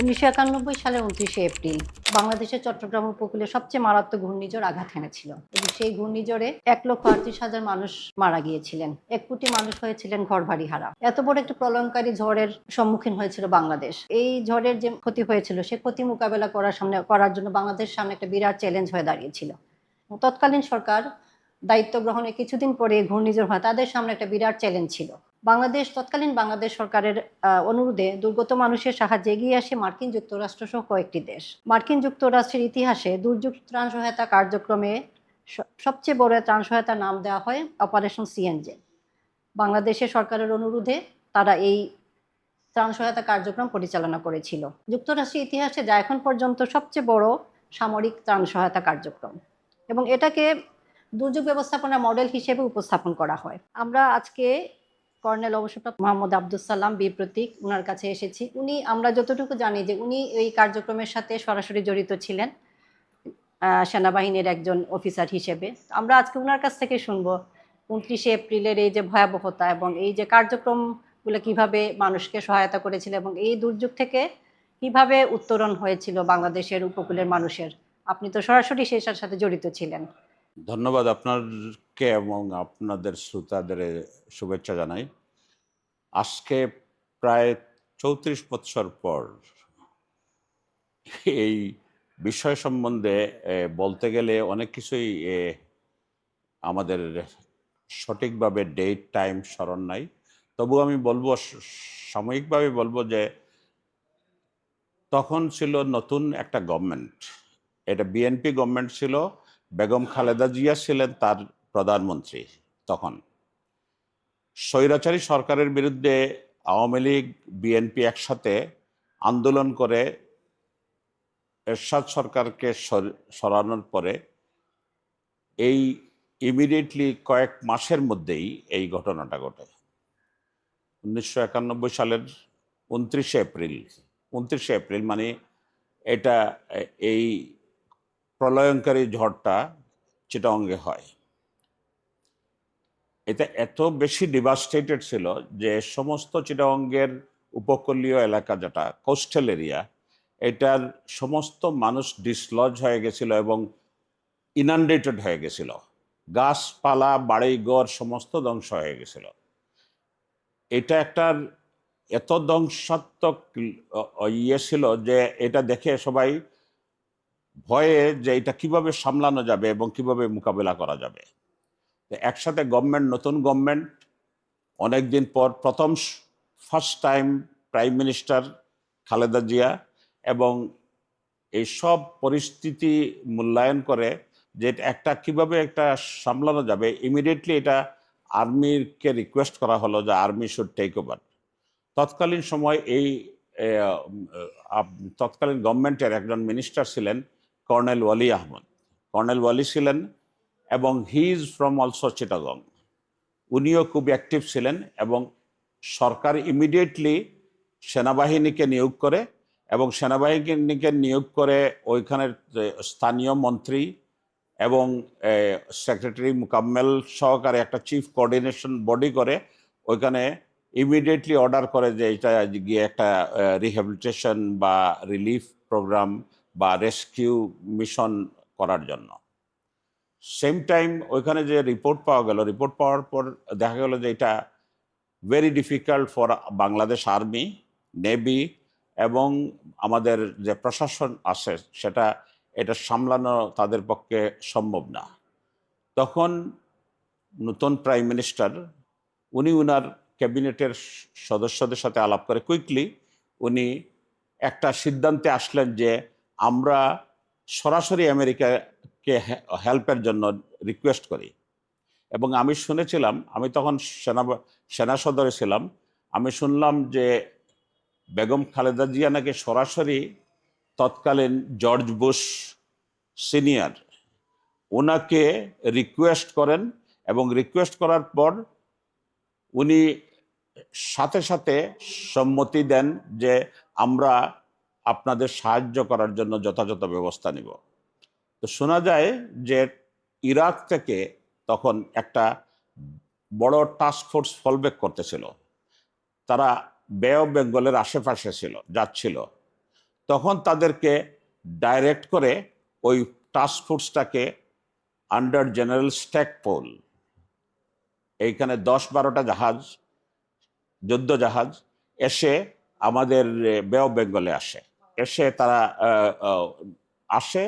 উনিশশো একানব্বই সালের উনত্রিশে এপ্রিল বাংলাদেশের চট্টগ্রাম উপকূলে সবচেয়ে মারাত্মক ঘূর্ণিঝড় আঘাত হেনেছিল এবং সেই ঘূর্ণিঝড়ে এক লক্ষ আটত্রিশ হাজার মানুষ মারা গিয়েছিলেন। এক কোটি মানুষ হয়েছিলেন ঘরবাড়ি হারা। এত বড় একটি প্রলয়ঙ্কারী ঝড়ের সম্মুখীন হয়েছিল বাংলাদেশ। এই ঝড়ের যে ক্ষতি হয়েছিল, সে ক্ষতি মোকাবেলা করার সামনে, করার জন্য বাংলাদেশের সামনে একটা বিরাট চ্যালেঞ্জ হয়ে দাঁড়িয়েছিল। তৎকালীন সরকার দায়িত্ব গ্রহণের কিছুদিন পরে ঘূর্ণিঝড় হয়, তাদের সামনে একটা বিরাট চ্যালেঞ্জ ছিল। বাংলাদেশ, তৎকালীন বাংলাদেশ সরকারের অনুরোধে দুর্গত মানুষের সাহায্যে এগিয়ে আসে মার্কিন যুক্তরাষ্ট্র সহ কয়েকটি দেশ। মার্কিন যুক্তরাষ্ট্রের ইতিহাসে দুর্যোগ ত্রাণ সহায়তা কার্যক্রমে সবচেয়ে বড় ত্রাণ সহায়তার নাম দেওয়া হয় অপারেশন সিএনজে। বাংলাদেশের সরকারের অনুরোধে তারা এই ত্রাণ সহায়তা কার্যক্রম পরিচালনা করেছিল। যুক্তরাষ্ট্রের ইতিহাসে যা এখন পর্যন্ত সবচেয়ে বড় সামরিক ত্রাণ সহায়তা কার্যক্রম। এবং এটাকে দুর্যোগ ব্যবস্থাপনা মডেল হিসেবে উপস্থাপন করা হয়। আমরা আজকে কর্নেল অবসরপ্রাপ্ত মোহাম্মদ আব্দুল সালাম বি প্রতীক ওনার কাছে এসেছি। উনি, আমরা যতটুকু জানি যে উনি এই কার্যক্রমের সাথে সরাসরি জড়িত ছিলেন সেনাবাহিনীর একজন অফিসার হিসেবে। আমরা আজকে ওনার কাছ থেকে শুনব উনত্রিশে এপ্রিলের এই যে ভয়াবহতা এবং এই যে কার্যক্রমগুলো কীভাবে মানুষকে সহায়তা করেছিল এবং এই দুর্যোগ থেকে কীভাবে উত্তরণ হয়েছিল বাংলাদেশের উপকূলের মানুষের। আপনি তো সরাসরি সেটার সাথে জড়িত ছিলেন। ধন্যবাদ আপনাকে এবং আপনাদের শ্রোতাদের শুভেচ্ছা জানাই। আজকে প্রায় চৌত্রিশ বৎসর পর এই বিষয় সম্বন্ধে বলতে গেলে অনেক কিছুই আমাদের সঠিকভাবে ডেট টাইম স্মরণ নাই। তবু আমি বলব সাময়িকভাবে বলব যে তখন ছিল নতুন একটা গভর্নমেন্ট এটা বিএনপি গভর্নমেন্ট ছিল, বেগম খালেদা জিয়া ছিলেন তার প্রধানমন্ত্রী তখন। স্বৈরাচারী সরকারের বিরুদ্ধে আওয়ামী লীগ, বিএনপি একসাথে আন্দোলন করে এরশাদ সরকারকে সর- সরানোর পরে এই ইমিডিয়েটলি কয়েক মাসের মধ্যেই এই ঘটনাটা ঘটে। উনিশশো একানব্বই সালের উনত্রিশে এপ্রিল উনত্রিশে এপ্রিল মানে এটা, এই প্রলয়ঙ্কারী ঝড়টা চিটাঙ্গে হয়। এটা এত বেশি ডিভাস্টেটেড ছিল যে সমস্ত চিটাঙ্গের উপকূলীয় এলাকা যেটা কোস্টাল এরিয়া এটার সমস্ত মানুষ ডিসলজ হয়ে গেছিল এবং ইনান্ডেটেড হয়ে গেছিল। গাছপালা, বাড়িঘর সমস্ত ধ্বংস হয়ে গেছিল। এটা একটার এত ধ্বংসাত্মক ইয়ে ছিল যে এটা দেখে সবাই ভয়ে যে এটা কীভাবে সামলানো যাবে এবং কীভাবে মোকাবেলা করা যাবে। একসাথে গভর্নমেন্ট নতুন গভর্নমেন্ট অনেকদিন পর প্রথম first time prime minister Khaleda Zia এবং এই সব পরিস্থিতি মূল্যায়ন করে যে একটা কীভাবে একটা সামলানো যাবে ইমিডিয়েটলি এটা আর্মিকে রিকোয়েস্ট করা হলো যে আর্মি শুড টেক ওভার তৎকালীন সময় এই তৎকালীন গভর্নমেন্টের একজন মিনিস্টার ছিলেন কর্নেল ওয়ালি আহমদ। কর্নেল ওয়ালি ছিলেন এবং he is from also Chittagong উনিও খুব অ্যাক্টিভ ছিলেন এবং সরকার ইমিডিয়েটলি সেনাবাহিনীকে নিয়োগ করে এবং সেনাবাহিনীকে নিয়োগ করে ওইখানের স্থানীয় মন্ত্রী এবং সেক্রেটারি মুকাম্মেল সহকারে একটা চিফ কোঅর্ডিনেশন বডি করে ওইখানে ইমিডিয়েটলি অর্ডার করে যে এটা গিয়ে একটা রিহ্যাবিলিটেশন বা রিলিফ প্রোগ্রাম বা রেস্কিউ মিশন করার জন্য। সেম টাইম ওইখানে যে রিপোর্ট পাওয়া গেল রিপোর্ট পাওয়ার পর দেখা গেল যে এটা very difficult for Bangladesh army navy এবং আমাদের যে প্রশাসন আছে, সেটা এটা সামলানো তাদের পক্ষে সম্ভব না। তখন নতুন প্রাইম মিনিস্টার উনি উনার ক্যাবিনেটের সদস্যদের সাথে আলাপ করে কুইকলি উনি একটা সিদ্ধান্তে আসলেন যে আমরা সরাসরি আমেরিকাকে হেল্পের জন্য রিকোয়েস্ট করি। এবং আমি শুনেছিলাম, আমি তখন সেনা সেনা সদরে ছিলাম, আমি শুনলাম যে বেগম খালেদা জিয়া নাকি সরাসরি তৎকালীন জর্জ বুশ সিনিয়র ওনাকে রিকোয়েস্ট করেন এবং রিকোয়েস্ট করার পর উনি সাথে সাথে সম্মতি দেন যে আমরা আপনাদের সাহায্য করার জন্য যথাযথ ব্যবস্থা নিব। তো শোনা যায় যে ইরাক থেকে তখন একটা বড় টাস্ক ফোর্স ফলব্যাক করতেছিল। তারা বে অফ বেঙ্গলের আশেপাশে ছিল, যাচ্ছিল। তখন তাদেরকে ডাইরেক্ট করে ওই টাস্ক ফোর্সটাকে আন্ডার জেনারেল স্ট্যাক পোল এইখানে দশ বারোটা জাহাজ, যুদ্ধ জাহাজ এসে আমাদের বে অফ বেঙ্গলে আসে। এসে তারা আসে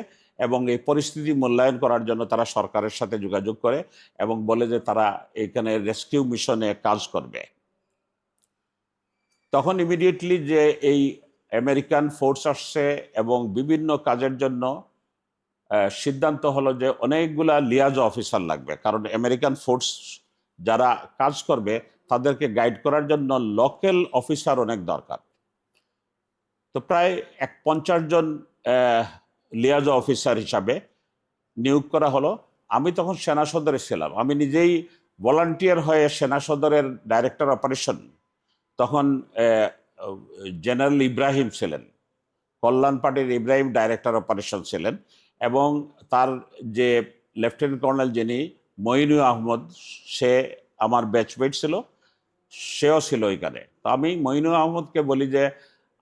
এবং এই পরিস্থিতি মূল্যায়ন করার জন্য তারা সরকারের সাথে যোগাযোগ করে এবং বলে যে তারা এখানে রেস্কিউ মিশনে কাজ করবে। তখন ইমিডিয়েটলি যে এই আমেরিকান ফোর্স আসছে এবং বিভিন্ন কাজের জন্য সিদ্ধান্ত হলো যে অনেকগুলা লিয়াজ অফিসার লাগবে। কারণ আমেরিকান ফোর্স যারা কাজ করবে, তাদেরকে গাইড করার জন্য লোকাল অফিসার অনেক দরকার। তো প্রায় এক পঞ্চাশ জন লিয়াজ অফিসার হিসাবে নিয়োগ করা হলো। আমি তখন সেনা সদরে ছিলাম। আমি নিজেই ভলান্টিয়ার হয়ে সেনা সদরের ডাইরেক্টর অপারেশন তখন জেনারেল ইব্রাহিম ছিলেন। কল্যাণ পার্টির ইব্রাহিম ডাইরেক্টর অপারেশন ছিলেন এবং তার যে লেফটেন্যান্ট কর্নেল যিনি, মঈনু আহমদ, সে আমার ব্যাচমেট ছিল, সেও ছিল ওইখানে তো আমি মঈনু আহমদকে বলি যে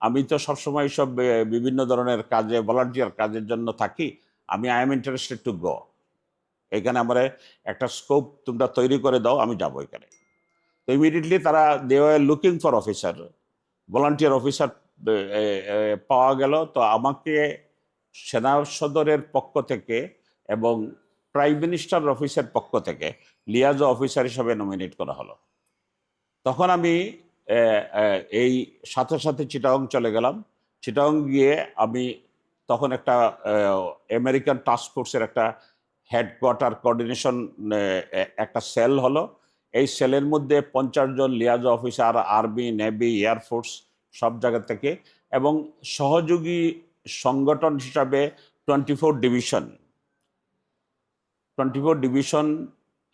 আমি তো সবসময় সব বিভিন্ন ধরনের কাজে ভলান্টিয়ার কাজের জন্য থাকি। আমি I am interested to go এখানে আমার একটা স্কোপ তোমরা তৈরি করে দাও, আমি যাব এখানে। তো ইমিডিয়েটলি তারা they were looking for officer volunteer officer পাওয়া গেল। তো আমাকে সেনা সদরের পক্ষ থেকে এবং প্রাইম মিনিস্টার অফিসের পক্ষ থেকে লিয়াজো অফিসার হিসাবে নমিনেট করা হলো। তখন আমি এই সাথে সাথে চিটাং চলে গেলাম। চিটাং গিয়ে আমি তখন একটা আমেরিকান ফোর্সের একটা হেডকোয়ার্টার কোঅর্ডিনেশন একটা সেল হলো। এই সেলের মধ্যে পঞ্চাশ জন liaison officer army navy air force সব জায়গা থেকে এবং সহযোগী সংগঠন হিসাবে twenty four division twenty four division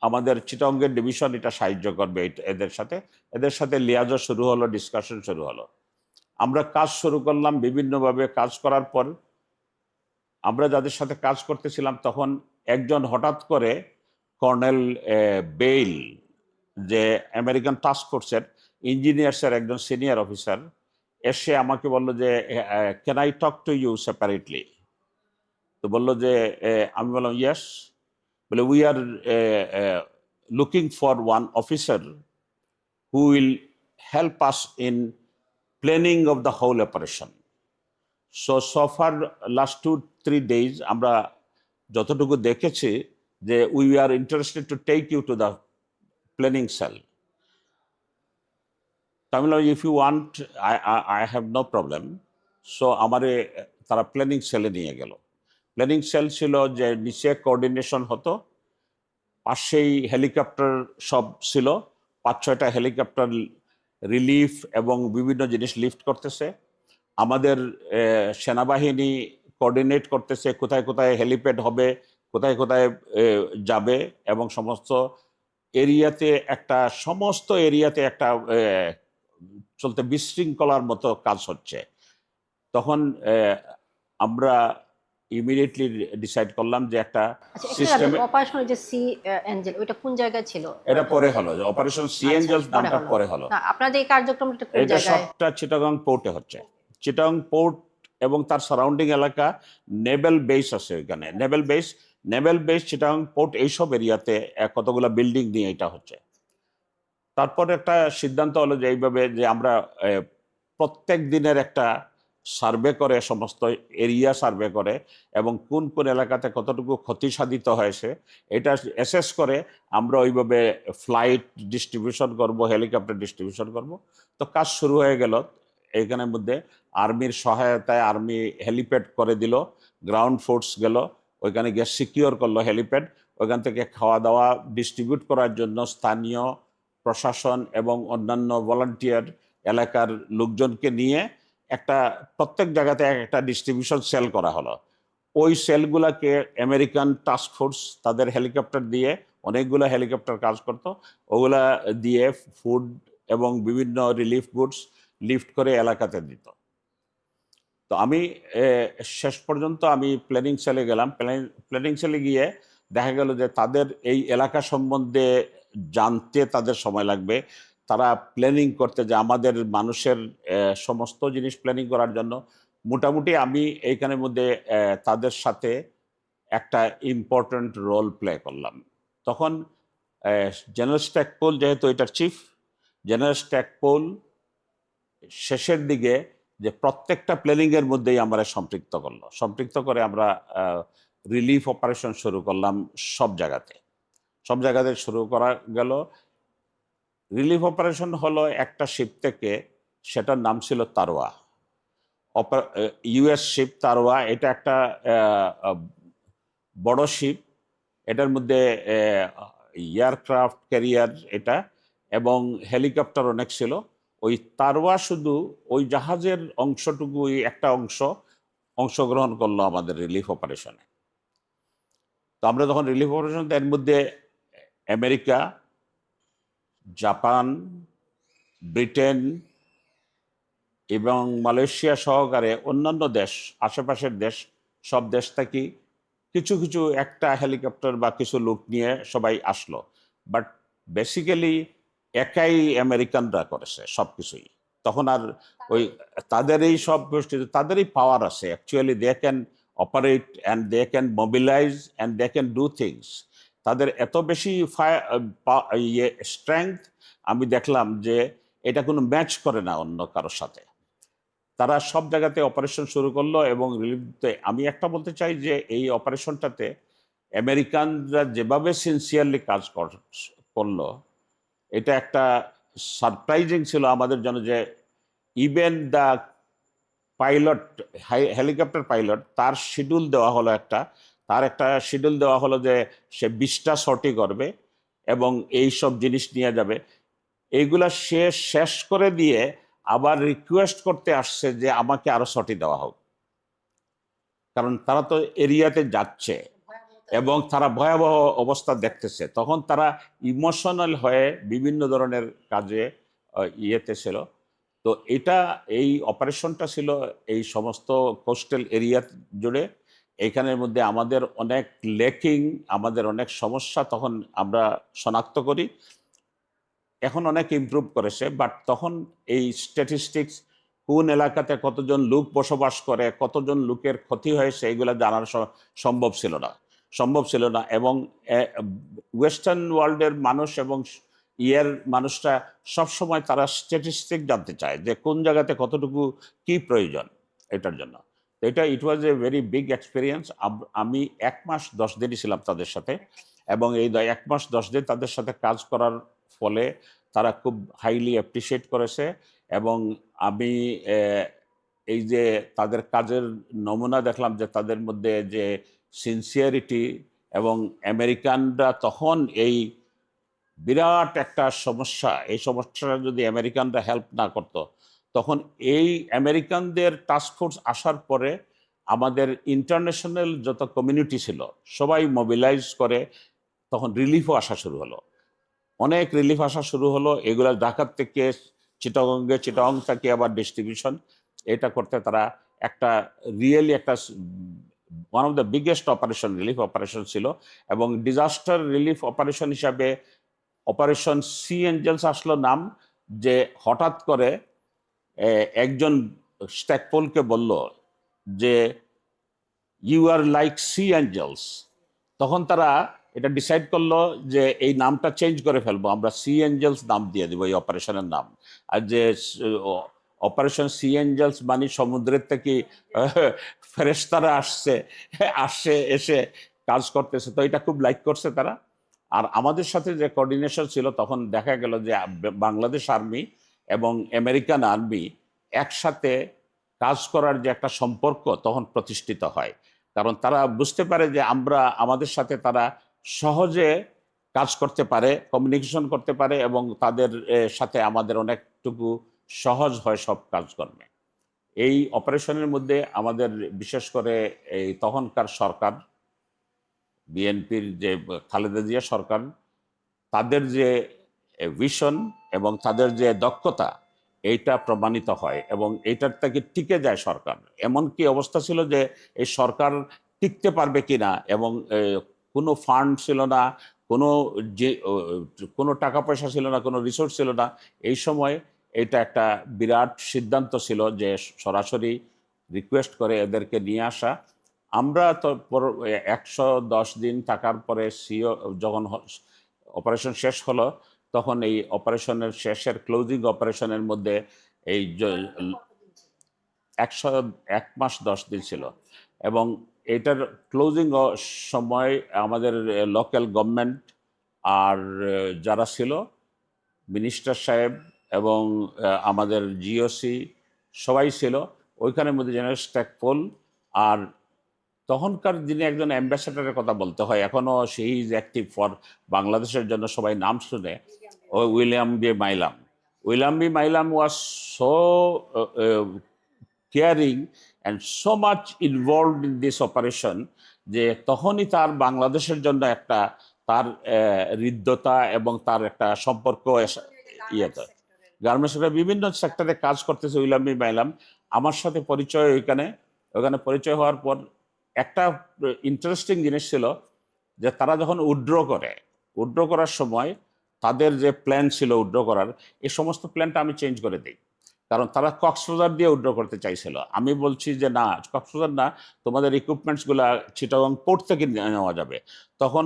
আমাদের চিটঙ্গের ডিভিশন এটা সাহায্য করবে এদের সাথে। এদের সাথে লিয়াজও শুরু হলো ডিসকাশন শুরু হলো। আমরা কাজ শুরু করলাম, বিভিন্নভাবে কাজ করার পর আমরা যাদের সাথে কাজ করতেছিলাম তখন একজন হঠাৎ করে কর্নেল বেইল, যে আমেরিকান টাস্ক ফোর্সের ইঞ্জিনিয়ার্সের একজন সিনিয়র অফিসার এসে আমাকে বলল যে can I talk to you separately তো বলল যে আমি বললাম ইয়েস বলে we are looking for one officer who will help us in planning of the whole operation so so far last two three days আমরা যতটুকু দেখেছি যে we are interested to take you to the planning cell বললাম if you want I I have no problem so আমারে, তারা planning সেলে নিয়ে গেল। প্ল্যানিং সেল ছিল যে নিচে কোঅর্ডিনেশন হতো, পাশেই হেলিকপ্টার সব ছিল, পাঁচ ছয়টা হেলিকপ্টার রিলিফ এবং বিভিন্ন জিনিস লিফট করতেছে। আমাদের সেনাবাহিনী কোঅর্ডিনেট করতেছে কোথায় কোথায় হেলিপ্যাড হবে, কোথায় কোথায় যাবে এবং সমস্ত এরিয়াতে একটা, সমস্ত এরিয়াতে একটা চলতে বিশৃঙ্খলার মতো কাজ হচ্ছে। তখন আমরা ইমিডিয়েটলি ডিসাইড করলাম যে একটা আচ্ছা সিস্টেমে অপারেশন যে সি এঞ্জেল ওইটা কোন জায়গায় ছিল? এটা পরে হলো যে অপারেশন সি আচ্ছা, পরে নামটা। পরে হলো। আপনাদের এই কার্যক্রমটা কোন এটা জায়গায়? সবটা চিটাগাং পোর্টে হচ্ছে। চিটাগাং পোর্ট এবং তার সারাউন্ডিং এলাকা নেভেল বেস আছে ওইখানে। Naval base naval base Chittagong port এইসব এরিয়াতে কতগুলো বিল্ডিং নিয়ে এটা হচ্ছে। তারপর একটা সিদ্ধান্ত হলো যে এইভাবে যে আমরা প্রত্যেক দিনের একটা সার্ভে করে, সমস্ত এরিয়া সার্ভে করে এবং কোন কোন এলাকাতে কতটুকু ক্ষতি সাধিত হয়েছে, এটা অ্যাসেস করে আমরা ওইভাবে ফ্লাইট ডিস্ট্রিবিউশন করব হেলিকপ্টার ডিস্ট্রিবিউশন করব। তো কাজ শুরু হয়ে গেল। এইখানের মধ্যে আর্মির সহায়তায় আর্মি হেলিপ্যাড করে দিল গ্রাউন্ড ফোর্স গেল, ওইখানে গিয়ে সিকিওর করল হেলিপ্যাড ওইখান থেকে খাওয়া দাওয়া ডিস্ট্রিবিউট করার জন্য স্থানীয় প্রশাসন এবং অন্যান্য ভলান্টিয়ার এলাকার লোকজনকে নিয়ে একটা প্রত্যেক জায়গাতে এক একটা ডিস্ট্রিবিউশন সেল করা হলো। ওই সেলগুলোকে আমেরিকান টাস্ক ফোর্স তাদের হেলিকপ্টার দিয়ে অনেকগুলো হেলিকপ্টার কাজ করতো। ওগুলা দিয়ে ফুড এবং বিভিন্ন রিলিফ গুডস লিফট করে এলাকাতে দিত। তো আমি শেষ পর্যন্ত আমি প্ল্যানিং সেলে গেলাম। প্ল্যানিং সেলে গিয়ে দেখা গেল যে তাদের এই এলাকা সম্বন্ধে জানতে তাদের সময় লাগবে। তারা প্ল্যানিং করতে যে আমাদের মানুষের সমস্ত জিনিস প্ল্যানিং করার জন্য। মোটামুটি আমি এইখানের মধ্যে তাদের সাথে একটা ইম্পর্ট্যান্ট রোল প্লে করলাম। তখন জেনারেল স্ট্যাকপোল যেহেতু এটার চিফ জেনারেল স্ট্যাকপোল শেষের দিকে যে প্রত্যেকটা প্ল্যানিংয়ের মধ্যেই আমরা সম্পৃক্ত করল। সম্পৃক্ত করে আমরা রিলিফ অপারেশন শুরু করলাম সব জায়গাতে। সব জায়গাতে শুরু করা গেল। রিলিফ অপারেশন হলো একটা শিপ থেকে, সেটার নাম ছিল তারোয়া ইউএস শিপ তারোয়া এটা একটা বড় শিপ এটার মধ্যে এয়ারক্রাফট ক্যারিয়ার এটা, এবং হেলিকপ্টার অনেক ছিল। ওই তারওয়া শুধু ওই জাহাজের অংশটুকুই একটা অংশ অংশগ্রহণ করল আমাদের রিলিফ অপারেশনে। তো আমরা যখন রিলিফ অপারেশন, এর মধ্যে আমেরিকা জাপান, ব্রিটেন এবং মালয়েশিয়া সহকারে অন্যান্য দেশ, আশেপাশের দেশ, সব দেশ থেকে কিছু কিছু একটা হেলিকপ্টার বা কিছু লোক নিয়ে সবাই আসলো। বাট বেসিক্যালি একাই আমেরিকানরা করেছে সব কিছুই তখন আর ওই তাদের এই সব তাদেরই পাওয়ার আছে। Actually they can operate and they can mobilise and they can do things তাদের এত বেশি ইয়ে স্ট্রেংথ আমি দেখলাম যে এটা কোনো ম্যাচ করে না অন্য কারোর সাথে। তারা সব জায়গাতে অপারেশন শুরু করল এবং রিলিফ দিতে। আমি একটা বলতে চাই যে এই অপারেশনটাতে আমেরিকানরা যেভাবে সিনসিয়ারলি কাজ কর- করল, এটা একটা সারপ্রাইজিং ছিল আমাদের জন্য যে even the pilot helicopter pilot তার শিডিউল দেওয়া হলো একটা তার একটা শিডিউল দেওয়া হলো যে সে বিশটা সর্টি করবে এবং এই সব জিনিস নিয়ে যাবে। এইগুলা সে শেষ করে দিয়ে আবার রিকোয়েস্ট করতে আসছে যে আমাকে আরও সর্টি দেওয়া হোক। কারণ তারা তো এরিয়াতে যাচ্ছে এবং তারা ভয়াবহ অবস্থা দেখতেছে। তখন তারা ইমোশনাল হয়ে বিভিন্ন ধরনের কাজে ইয়েতে ছিল। তো এটা এই অপারেশনটা ছিল এই সমস্ত কোস্টাল এরিয়া জুড়ে এখানের মধ্যে আমাদের অনেক লেকিং, আমাদের অনেক সমস্যা তখন আমরা শনাক্ত করি। এখন অনেক ইমপ্রুভ করেছে বাট তখন এই স্ট্যাটিস্টিক্স কোন এলাকাতে কতজন লোক বসবাস করে, কতজন লোকের ক্ষতি হয়েছে, এগুলো জানার সম্ভব ছিল না। সম্ভব ছিল না এবং ওয়েস্টার্ন ওয়ার্ল্ডের মানুষ এবং ইয়ের মানুষরা সবসময় তারা স্ট্যাটিস্টিক জানতে চায় যে কোন জায়গাতে কতটুকু কি প্রয়োজন এটার জন্য। এটা it was a very big experience আমি এক মাস দশ দিনই ছিলাম তাদের সাথে এবং এই এক মাস দশ দিন তাদের সাথে কাজ করার ফলে তারা খুব হাইলি অ্যাপ্রিসিয়েট করেছে এবং আমি এই যে তাদের কাজের নমুনা দেখলাম যে তাদের মধ্যে যে সিনসিয়ারিটি এবং আমেরিকানরা তখন এই বিরাট একটা সমস্যা, এই সমস্যাটা যদি আমেরিকানরা হেল্প না করতো তখন এই আমেরিকানদের টাস্কফোর্স আসার পরে আমাদের ইন্টারন্যাশনাল যত কমিউনিটি ছিল, সবাই মোবিলাইজ করে তখন রিলিফও আসা শুরু হলো। অনেক রিলিফ আসা শুরু হলো, এগুলো ঢাকার থেকে চিটাগঙ্গে, চিটাগং থেকে আবার ডিস্ট্রিবিউশন এটা করতে তারা একটা রিয়েলি একটা one of the biggest operation relief operation ছিল এবং ডিজাস্টার রিলিফ অপারেশন হিসাবে অপারেশন সি এঞ্জেলস আসলো নাম, যে হঠাৎ করে একজন স্ট্যাকপোলকে বলল যে you are like sea angels তখন তারা এটা ডিসাইড করল যে, এই নামটা চেঞ্জ করে ফেলব, আমরা সি এঞ্জেলস নাম দিয়ে দেবো, এই অপারেশনের নাম। আর যে অপারেশন সি এঞ্জেলস মানে সমুদ্রের থেকে ফেরেস্তারা আসছে আসছে এসে কাজ করতেছে। তো এটা খুব লাইক করছে তারা। আর আমাদের সাথে যে কোঅর্ডিনেশন ছিল, তখন দেখা গেল যে বাংলাদেশ আর্মি এবং আমেরিকান আর্মি একসাথে কাজ করার যে একটা সম্পর্ক তখন প্রতিষ্ঠিত হয়। কারণ তারা বুঝতে পারে যে আমরা, আমাদের সাথে তারা সহজে কাজ করতে পারে কমিউনিকেশন করতে পারে এবং তাদের সাথে আমাদের অনেকটুকু সহজ হয় সব কাজকর্মে। এই অপারেশনের মধ্যে আমাদের বিশেষ করে এই তখনকার সরকার, বিএনপির যে, খালেদা জিয়া সরকার, তাদের যে ভিশন এবং তাদের যে দক্ষতা, এইটা প্রমাণিত হয় এবং এইটার থেকে টিকে যায় সরকার। এমন কি অবস্থা ছিল যে এই সরকার টিকতে পারবে কিনা এবং কোনো ফান্ড ছিল না, কোনো যে কোনো টাকা পয়সা ছিল না, কোনো রিসোর্স ছিল না, এই সময় এটা একটা বিরাট সিদ্ধান্ত ছিল যে সরাসরি রিকোয়েস্ট করে এদেরকে নিয়ে আসা। আমরা তো একশো দশ দিন থাকার পরে সিও, যখন অপারেশন শেষ হলো তখন এই অপারেশনের শেষের ক্লোজিং অপারেশনের মধ্যে এই একশো এক মাস দশ দিন ছিল। এবং এটার ক্লোজিং সময় আমাদের লোকাল গভর্নমেন্ট আর যারা ছিল মিনিস্টার সাহেব এবং আমাদের জিওসি সবাই ছিল। ওইখানের মধ্যে জেনারেল স্ট্যাকপোল আর তখনকার দিনে একজন অ্যাম্বাসেডারের কথা বলতে হয়। এখনও সেই ইজ অ্যাক্টিভ ফর বাংলাদেশের জন্য সবাই নাম শুনে। ও William B Milam. William B Milam was so caring and so much involved in this operation যে তখনই তার বাংলাদেশের জন্য একটা তার আহ, হৃদ্যতা এবং তার একটা সম্পর্ক ইয়েতে গার্মেন্টসের বিভিন্ন সেক্টরে কাজ করতেছে উইলিয়াম বি মাইলাম। আমার সাথে পরিচয় ওইখানে ওখানে পরিচয় হওয়ার পর একটা ইন্টারেস্টিং জিনিস ছিল যে তারা যখন উড্র করে উড্র করার সময় তাদের যে প্ল্যান ছিল উড্র করার এই সমস্ত প্ল্যানটা আমি চেঞ্জ করে দিই। কারণ তারা কক্সবাজার দিয়ে উড্র করতে চাইছিল। আমি বলছি যে, না কক্সবাজার না, তোমাদের ইকুইপমেন্টসগুলো চিটাগং পোর্ট থেকে নেওয়া যাবে। তখন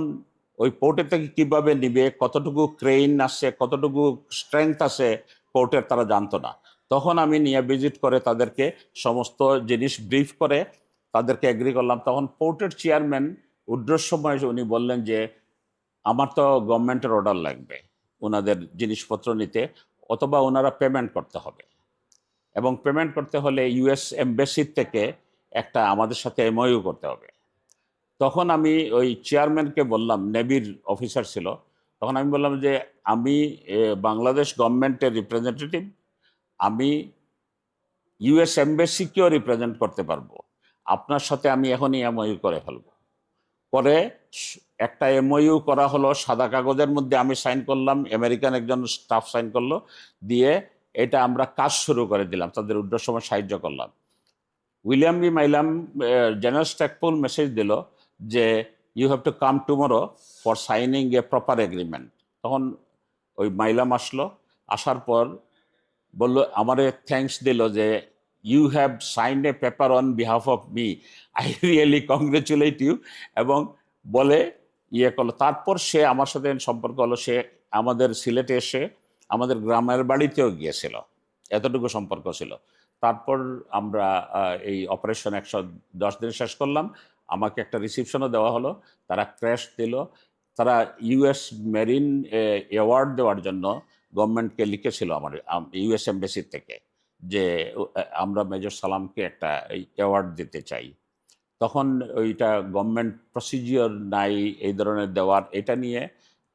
ওই পোর্টের থেকে কীভাবে নিবে, কতটুকু ক্রেইন আছে কতটুকু স্ট্রেংথ আছে পোর্টের তারা জানতো না। তখন আমি নিয়ে ভিজিট করে তাদেরকে সমস্ত জিনিস ব্রিফ করে তাদেরকে এগ্রি করলাম। তখন পোর্টের চেয়ারম্যান উড্রোর সময় উনি বললেন যে, আমার তো গভর্নমেন্টের অর্ডার লাগবে। ওনাদের জিনিসপত্র নিতে, অথবা ওনারা পেমেন্ট করতে হবে। এবং পেমেন্ট করতে হলে ইউএস এমবেসির থেকে একটা আমাদের সাথে এমওইউ করতে হবে। তখন আমি ওই চেয়ারম্যানকে বললাম নেভির অফিসার ছিল, তখন আমি বললাম যে, আমি বাংলাদেশ গভর্নমেন্টের রিপ্রেজেন্টেটিভ আমি ইউএস এমবেসিকেও রিপ্রেজেন্ট করতে পারব। আপনার সাথে আমি এখনই এমওইউ করে ফেলব। পরে একটা এমওইউ করা হলো, সাদা কাগজের মধ্যে আমি সাইন করলাম, আমেরিকান একজন স্টাফ সাইন করল, দিয়ে এটা আমরা কাজ শুরু করে দিলাম, তাদের উদ্যোগ সময় সাহায্য করলাম। William B Milam general Stackpole message দিল যে you have to come tomorrow for signing a proper agreement তখন ওই মাইলাম আসলো, আসার পর বলল, আমারে থ্যাঙ্কস দিল যে you have sign a paper on behalf of me I really congratulate you এবং বলে ইয়ে করল। তারপর সে আমার সাথে সম্পর্ক হলো, সে আমাদের সিলেটে এসে আমাদের গ্রামের বাড়িতেও গিয়েছিল, এতটুকু সম্পর্ক ছিল। তারপর আমরা এই অপারেশন একশো দশ দিন শেষ করলাম। আমাকে একটা রিসিপশনও দেওয়া হলো, তারা ক্র্যাশ দিল। তারা ইউএস মেরিন অ্যাওয়ার্ড দেওয়ার জন্য গভর্নমেন্টকে লিখেছিল আমার ইউএস এমবেসির থেকে যে আমরা মেজর সালামকে একটা অ্যাওয়ার্ড দিতে চাই। তখন ওইটা গভর্নমেন্ট প্রসিজিওর নাই, এই ধরনের দেওয়ার, এটা নিয়ে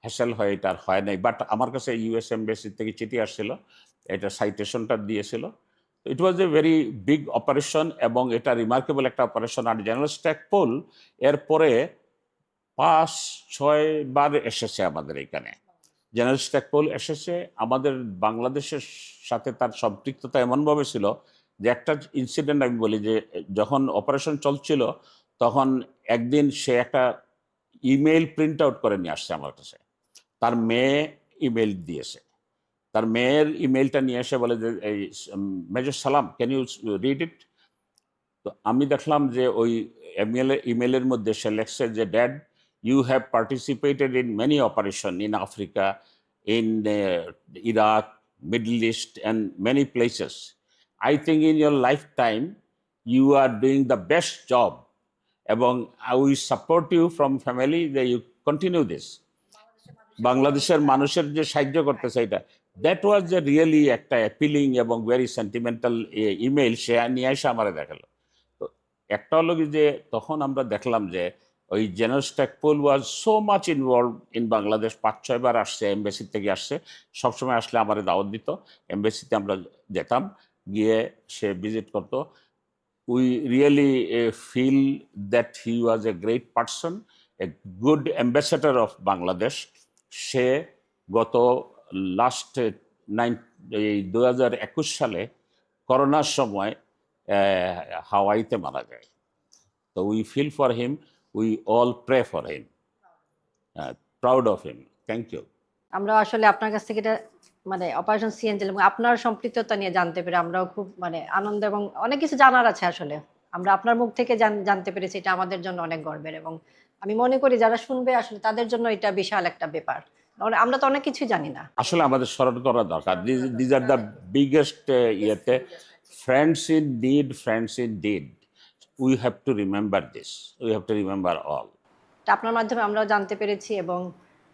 হ্যাসেল হয়, এটা আর হয় নাই। বাট আমার কাছে ইউএস এমবেসি থেকে চিঠি আসছিল, এটা সাইটেশনটা দিয়েছিল। It was a very big operation এবং এটা রিমার্কেবল একটা অপারেশন আর জেনারেল স্ট্যাকপোল এরপরে পাঁচ, ছয় বার এসেছে আমাদের এখানে। জেনারেল স্ট্যাকপোল এসেছে। আমাদের বাংলাদেশের সাথে তার সম্পৃক্ততা এমনভাবে ছিল যে একটা ইনসিডেন্ট আমি বলি যে, যখন অপারেশন চলছিল, তখন একদিন সে একটা ইমেল প্রিন্ট আউট করে নিয়ে আসছে আমার কাছে। তার মেয়ে ইমেল দিয়েছে। তার মেয়ের ইমেলটা নিয়ে এসে বলে যে, এই মেজর সালাম ক্যান ইউ রিড ইট তো আমি দেখলাম যে, ওই ইমেল ইমেলের মধ্যে সে লেখছে যে dad you have participated in many operation in Africa in Iraq Middle East and many places I think in your life time you are doing the best job এবং we support you from family যে you continue this বাংলাদেশের মানুষের যে সাহায্য করতেছে এটা that was a really একটা appealing এবং ভেরি সেন্টিমেন্টাল ইমেল সে নিয়ে এসে আমার দেখাল। তো একটা হলো যে, তখন আমরা দেখলাম যে, ওই general Stackpole was so much involve in Bangladesh পাঁচ ছয়বার আসছে এমবেসি থেকে আসছে, সবসময় আসলে আমার দাওয়াত দিত। এমবেসিতে আমরা যেতাম। গিয়ে সে ভিজিট করতো। We really feel that he was a great person a good ambassador of Bangladesh সে গত লাস্ট নাইন এই দু হাজার একুশ সালে করোনার সময় হাওয়াইতে মারা যায়। তো we feel for him we all pray for him proud of him thank you আমরা আসলে আপনার কাছ থেকে এটা মানে অপারেশন সিএনজেল এবং আপনার সম্পৃক্ততা নিয়ে জানতে পেরে আমরাও খুব মানে আনন্দ এবং অনেক কিছু জানার আছে আসলে। আমরা আপনার মুখ থেকে জান- জানতে পেরেছি এটা আমাদের জন্য অনেক গর্বের এবং আমি মনে করি যারা শুনবে আসলে তাদের জন্য এটা বিশাল একটা ব্যাপার। আমরা তো অনেক কিছু জানি না। আসলে আমাদের স্মরণ করা দরকার। দিজ আর দ্য বিগেস্ট ইয়েতে friends indeed friends indeed we have to remember this we have to remember all আপনার মাধ্যমে আমরাও জানতে পেরেছি এবং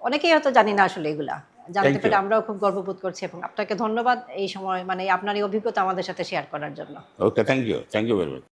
অনেকেই হয়তো জানি না আসলে এগুলা। জানতে পেরে আমরাও খুব গর্ববোধ করছি এবং আপনাকে ধন্যবাদ এই সময় মানে আপনার এই অভিজ্ঞতা আমাদের সাথে শেয়ার করার জন্য। Okay thank you thank you very much